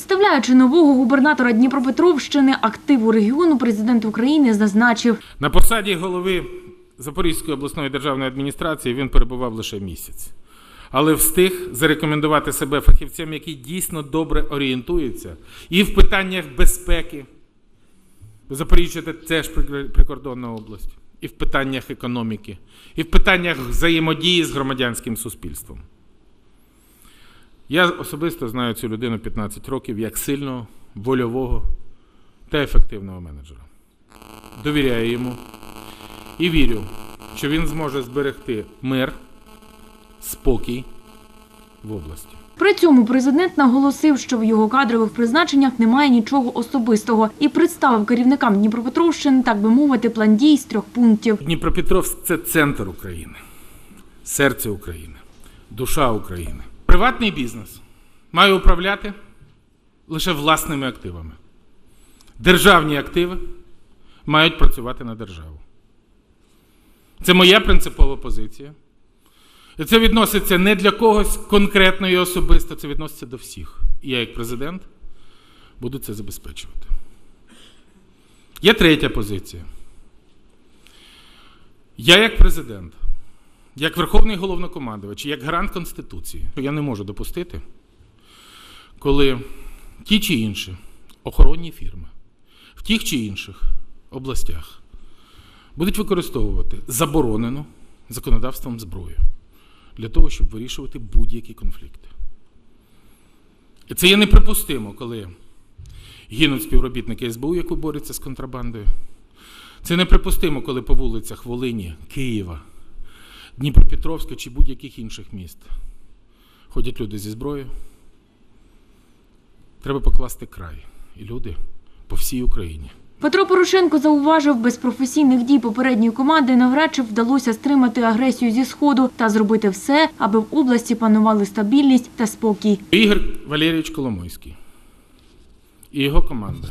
Представляючи нового губернатора Дніпропетровщини, активу регіону, президент України зазначив, На посаді голови Запорізької обласної державної адміністрації він перебував лише місяць, але встиг зарекомендувати себе фахівцем, який дійсно добре орієнтується і в питаннях безпеки. Запоріжжя це теж прикордонна область, і в питаннях економіки, і в питаннях взаємодії з громадянським суспільством. Я особисто знаю цю людину 15 років як сильного, вольового та ефективного менеджера. Довіряю йому і вірю, що він зможе зберегти мир, спокій в області. При цьому президент наголосив, що в його кадрових призначеннях немає нічого особистого і представив керівникам Дніпропетровщини, так би мовити, план дій з трьох пунктів. Дніпропетровськ це центр України, серце України, душа України. Приватний бізнес має управляти лише власними активами. Державні активи мають працювати на державу. Це моя принципова позиція. І це відноситься не для когось конкретно і особисто, це відноситься до всіх. І я, як президент, буду це забезпечувати. Є третя позиція. Я як президент, як Верховний головнокомандувач, як гарант Конституції, я не можу допустити, коли ті чи інші охоронні фірми в тих чи інших областях будуть використовувати заборонену законодавством зброю для того, щоб вирішувати будь-які конфлікти. І це є неприпустимо, коли гинуть співробітники СБУ, які борються з контрабандою. Це неприпустимо, коли по вулицях Волині, Києва, Дніпропетровська чи будь-яких інших міст ходять люди зі зброєю. Треба покласти край. І люди по всій Україні. Петро Порошенко зауважив, без професійних дій попередньої команди навряд чи вдалося стримати агресію зі сходу та зробити все, аби в області панували стабільність та спокій. Ігор Валерійович Коломойський і його команда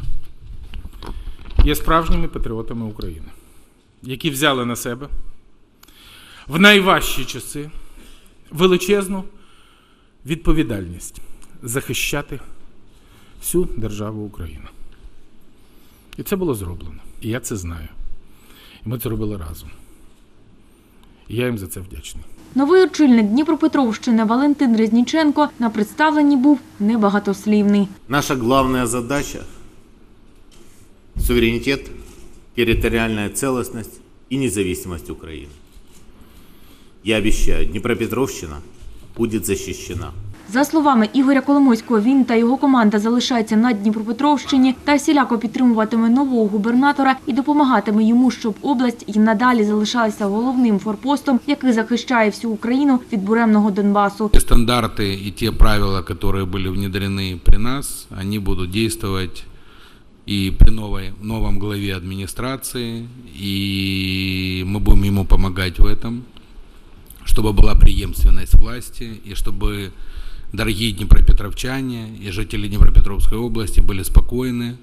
є справжніми патріотами України, які взяли на себе в найважчі часи величезну відповідальність захищати всю державу Україна. І це було зроблено. І я це знаю. І ми це робили разом. І я їм за це вдячний. Новий очільник Дніпропетровщини Валентин Резніченко на представленні був небагатослівний. Наша главная задача – суверенитет, территориальная целостность и независимость Украины. Я обещаю, Днепропетровщина будет защищена. За словами Ігоря Коломойського, він та його команда залишаються на Дніпропетровщині та всіляко підтримуватиме нового губернатора і допомагатиме йому, щоб область і надалі залишалася головним форпостом, який захищає всю Україну від буремного Донбасу. Те стандарты и те правила, которые были внедрены при нас, они будут действовать и при новой, новом главе администрации, и мы будем ему помогать в этом, чтобы была преемственность власти, и чтобы дорогие днепропетровчане и жители Днепропетровской области были спокойны.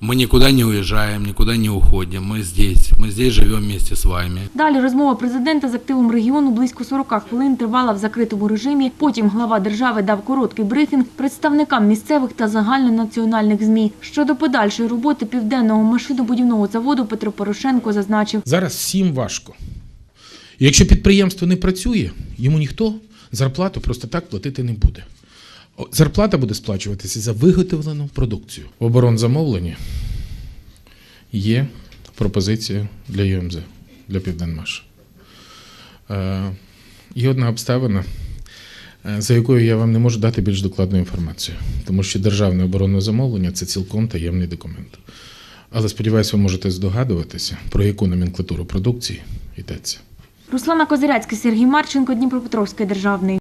Мы никуда не уезжаем, никуда не уходим, мы здесь, мы здесь живем вместе с вами. Далі розмова президента з активом регіону близько 40 хвилин тривала в закритому режимі. Потім глава держави дав короткий брифінг представникам місцевих та загальнонаціональних ЗМІ. Щодо подальшої роботи південного машинобудівного заводу Петро Порошенко зазначив. Зараз всім важко. І якщо підприємство не працює, йому ніхто зарплату просто так платити не буде. Зарплата буде сплачуватися за виготовлену продукцію. В оборонзамовленні є пропозиція для ЮМЗ, для Південмаш. Е, Є одна обставина, е, за якою я вам не можу дати більш докладну інформацію, тому що державне оборонне замовлення це цілком таємний документ. Але сподіваюся, ви можете здогадуватися, про яку номенклатуру продукції йдеться. Руслана Козиряцька, Сергій Марченко, Дніпропетровський державний.